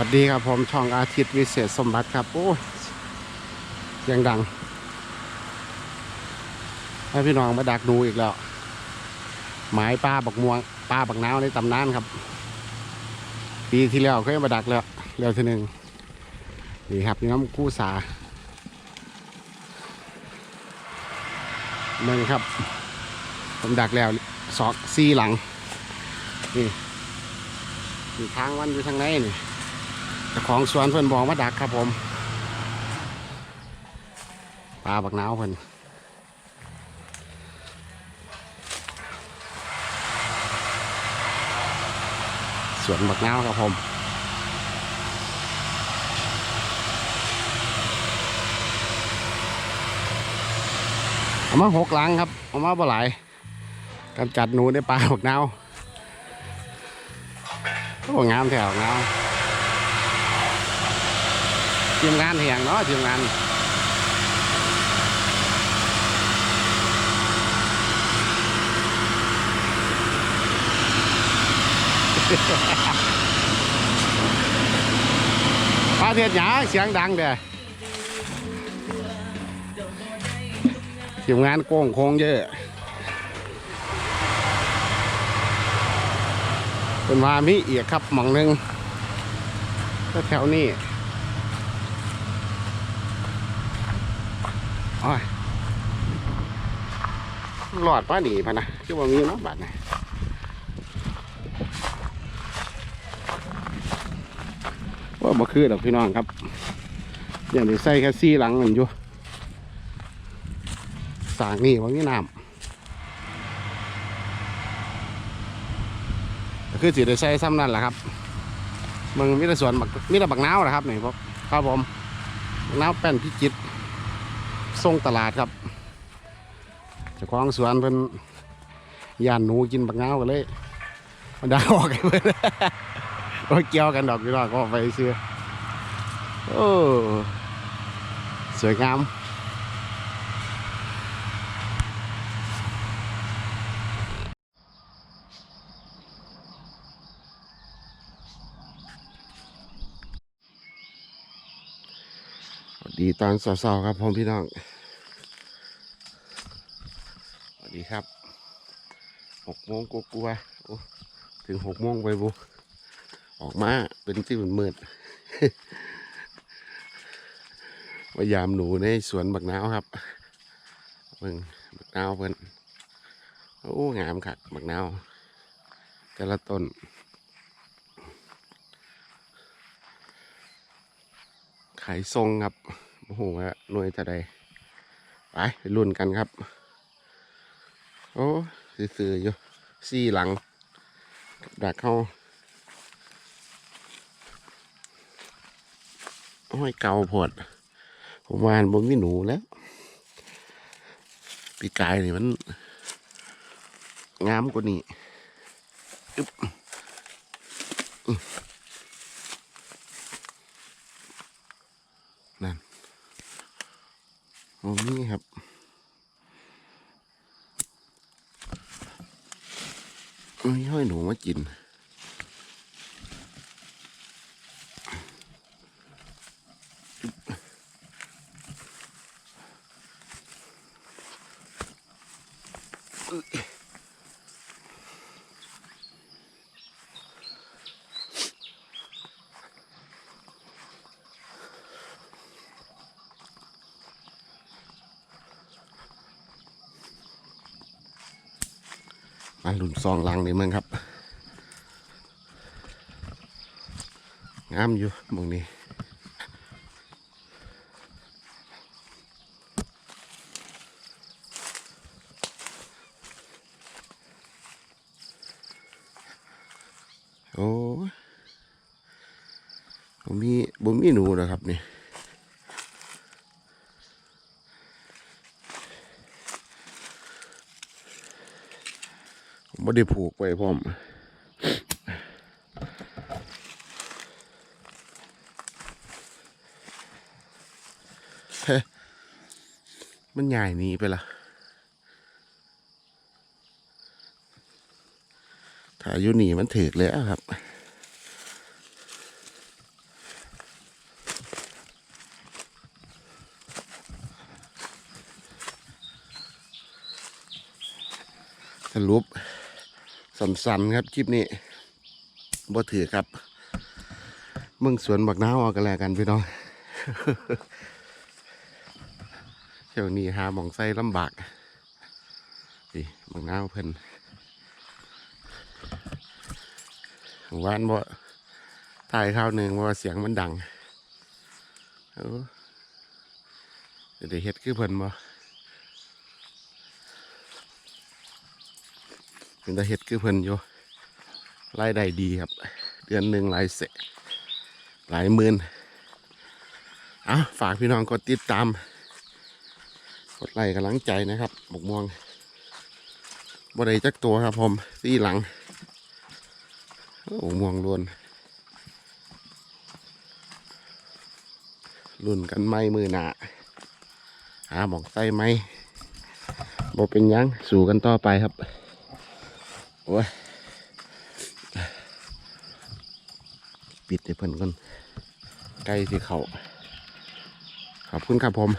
วัสดีครับผมช่องอาทิตย์วิเศษสมบัติครับ โอ้ยเสียงดังให้พี่น้องมาดักดูอีกแล้ว หมายป้าบักม่วงป้าบักนาวในตำนานครับ ปีที่แล้วเคยมาดักแล้วแล้วทีหนึ่งนี่ครับนี่น้ำกู้สาหนึ่งครับ ผมดักแล้วสองสี่หลัง นี่นี่ทางวันอยู่ทางไหนนี่ ของสวนเพิ่นบอกมาดักครับผมปลาบักนาวเพิ่นสวนบักนาวครับผมเอามาหกหลังครับเอามาบ่หลายกำจัดหนูในปลาบักนาวโอ้งามแถวงาม ทีมงานแห่งเนาะทีมงานปลาเทียดหยาเสียงดังเด้อทีมงานโก้งโค้งเยอะเป็นว่ามีเอียครับหมองหนึงก็แถวนี้ อ้ยหลอดป้าหนีพะนะคือว่ามีเนาะบัดนะว่าบ่คือดอกพี่น้องครับ อย่างนี้ใส่แค่ซี่หลังมันอยู่สางนี่ว่ามีน้ำคือสิได้ใส่ซ้ำนั่นแหละครับมึงมีแต่สวนมีแต่บักน้าวนะครับนี่พวกครับผมบักน้าวแป้นพิจิตร ส่งตลาดครับเจ้าของสวนเพิ่นย่านหนูกินบักเงากันเลยมันด่าออกกันเพิ่นว่าเกี่ยวกันดอกพี่น้องก็ไปเชื่อโอ้สวยงาม ดีตอนสาวๆครับพ่อพี่น้อง สวัสดีครับหกโมงกลัวๆถึงหกโมงไปบุออกมาเป็นที่มืดๆพยายามหนูในสวนบักนาวครับเบิ่งบักนาวเพิ่นโอ้งามคักบักนาวแต่ละต้นายทรงครับโอ้โหว่าหน่วยจะใดไปไปรุ่นกันครับ โอ้ซื่อๆอยู่สี่หลังดักเข้าโอ้ยเกาพดผมว่าผมมีหนูแล้ว ปีกายนี่มัน งามกว่านี้อึ๊บอื้อ นั่นผมนี่ครับไม่ห้อยหนูมากิน มาหลุนซองลังนี่มึงครับ งามอยู่มองนี้โอ้ยผมมีผมมีหนูนะครับนี่ ไม่ได้ผูกไปพร้อมมันใหญ่นี้ไปละถ่ายอยู่นี่มันถือแล้วครับสรุป สันๆครับคลิปนี้บ่ถือครับมึงสวนบักน้าวเอากันแล้วกันพี่น้องเที่ยวนี้หาหมองไส้ลำบากดิบักน้าวเพิ่นวานบ่ถ่ายข้าวหนึ่งว่าเสียงมันดังเออเดี๋ยวเฮ็ดคือเพิ่นบ่ เป็นตาเฮ็ดคือเพิ่นอยู่รายได้ดีครับ เดือนหนึ่งหลายเสนหลายหมื่นอะฝากพี่น้องกดติดตาม กดไลค์กำลังใจนะครับบกม่วงบ่ได้จักตัวครับผมที่หลังโอ้ม่วงล้วนรุ่นกันไม่มือหนาหาหมองไส้ไหมบ่เป็นยัง สู่กันต่อไปครับ โอ้ยปิดให้เพิ่นก่อนใกล้สิเขาขอบคุณครับผม